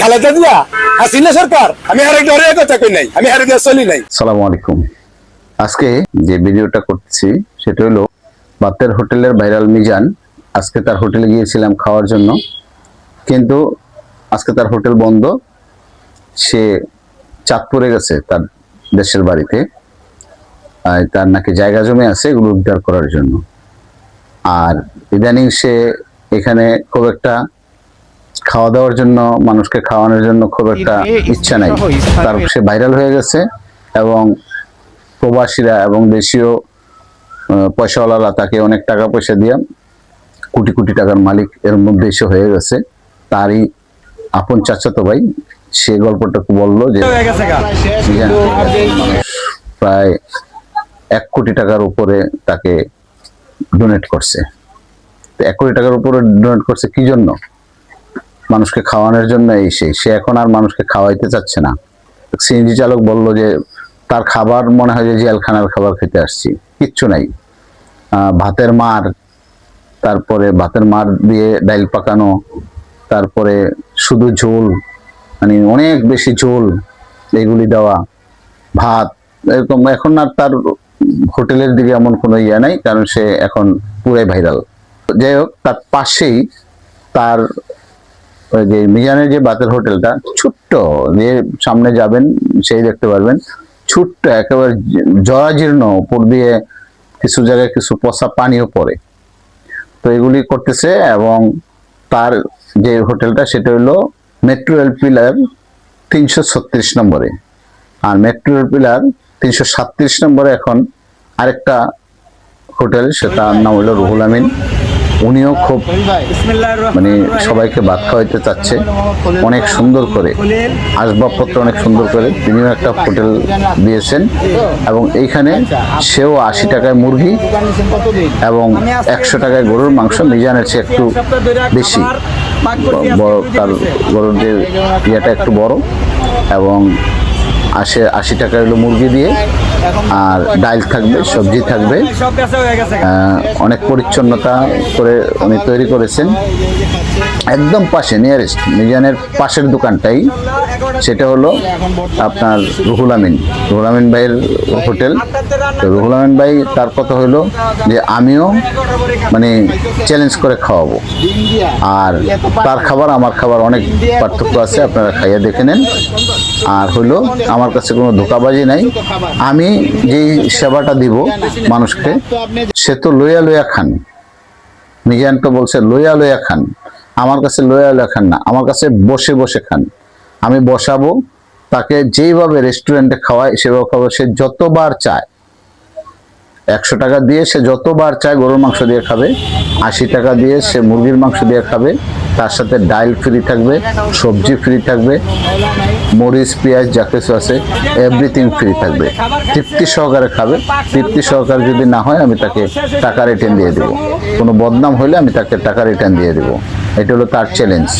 খালেদা দিয়া হাসিনা সরকার, আমি আরেক ডরে কথা কই নাই, আমি হারে চলি নাই। সালামু আলাইকুম। আজকে যে ভিডিওটা করতেছি, সেটা হলো বাতের হোটেলের ভাইরাল মিজান। আজকে তার হোটেলে গিয়েছিলাম খাওয়ার জন্য। কিন্তু আজকে তার হোটেল বন্ধ। সে চাঁদপুরে গেছে তার দেশের বাড়িতে। তার নাকি জায়গা জমি আছে এগুলো উদ্ধার করার জন্য। আর ইদানিং সে এখানে খুব একটা খাওয়া দাওয়ার জন্য মানুষকে খাওয়ানোর জন্য খুব একটা ইচ্ছা নাই। তার সে ভাইরাল হয়ে গেছে এবং প্রবাসীরা এবং দেশীয় পয়সাওয়ালারা তাকে অনেক টাকা পয়সা দিয়ে কোটি কোটি টাকার মালিক এর মধ্যে এসে হয়ে গেছে। তারই আপন চাচাতো ভাই সে গল্পটা বলল যে মিজান প্রায় এক কোটি টাকার উপরে তাকে ডোনেট করছে। তো এক কোটি টাকার উপরে ডোনেট করছে কি জন্য? মানুষকে খাওয়ানোর জন্য এই সেই সে এখন আর মানুষকে খাওয়াইতে চাচ্ছে না। সিএনজি চালক বলল যে, তার খাবার মনে হয় যে জেলখানার খাবার খেতে আসছি। কিচ্ছু নাই। ভাতের মার, তারপরে ভাতের মার দিয়ে ডাইল পাকানো, তারপরে শুধু ঝোল মানে অনেক বেশি ঝোল এগুলি দেওয়া, ভাত, এরকম এখন আর তার হোটেলের দিকে এমন কোনো ইয়ে নাই, কারণ সে এখন পুরাই ভাইরাল। যাই হোক, তার পাশেই তার ওই যে মিজানের যে বাতের হোটেলটা, ছোট্ট, যে সামনে যাবেন সেই দেখতে পারবেন। ছোট্ট, একেবারে জরাজীর্ণ, উপর দিয়ে কিছু জায়গায় কিছু পচা পানিও পড়ে। তো এগুলি করতেছে এবং তার যে হোটেলটা, সেটা হলো মেট্রো রেল পিলার তিনশো ছত্রিশ নম্বরে। আর মেট্রো রেল পিলার তিনশো সাতত্রিশ নম্বরে এখন আরেকটা হোটেল, সেটার নাম হলো রুহুল আমিন। উনিও খুব মানে সবাইকে ভাত খাওয়াইতে চাচ্ছে। অনেক সুন্দর করে। আসবাবপত্র অনেক সুন্দর করে তিনিও একটা হোটেল দিয়েছেন। এবং এইখানে সেও আশি টাকায় মুরগি এবং একশো টাকায় গরুর মাংস। মিজানের চেয়ে একটু বেশি। বড় তার গরুর যে ইয়েটা একটু বড়। এবং আশি আশি টাকা হলো মুরগি দিয়ে আর ডাইল থাকবে সবজি থাকবে। অনেক পরিচ্ছন্নতা করে উনি তৈরি করেছেন। একদম পাশে নিয়ারেস্ট মিজানের পাশের দোকানটাই। সেটা হলো আপনার রুহুল আমিন। রুহুল আমিন ভাইয়ের হোটেল। তো রুহুল আমিন ভাই, তার কথা হলো যে আমিও মানে চ্যালেঞ্জ করে খাওয়াবো। আর তার খাবার, আমার খাবার অনেক পার্থক্য আছে, আপনারা খাইয়ে দেখে নেন। আর হলো, আমার কাছে কোনো ধোকাবাজি নাই। আমি যেই সেবাটা দিব মানুষকে, সে তো লইয়া লইয়া খান। মিজান তো বলছে, লইয়া লইয়া খান। আমার কাছে লইয়া খান না, আমার কাছে বসে বসে খান। আমি বসাবো, তাকে যেইভাবে রেস্টুরেন্টে খাওয়ায়, সেভাবে খাব সে যতবার চায়, একশো টাকা দিয়ে সে যতবার চায় গরুর মাংস দিয়ে খাবে, আশি টাকা দিয়ে সে মুরগির মাংস দিয়ে খাবে, তার সাথে ডাইল ফ্রি থাকবে, সবজি ফ্রি থাকবে, মরিচ, পেঁয়াজ, যা কিছু আছে এভরিথিং ফ্রি থাকবে। তৃপ্তি সহকারে খাবে। তৃপ্তি সহকারে যদি না হয়, আমি তাকে টাকা রিটার্ন দিয়ে দেবো। কোনো বদনাম হলে আমি তাকে টাকা রিটার্ন দিয়ে দেবো। এটা হলো তার চ্যালেঞ্জ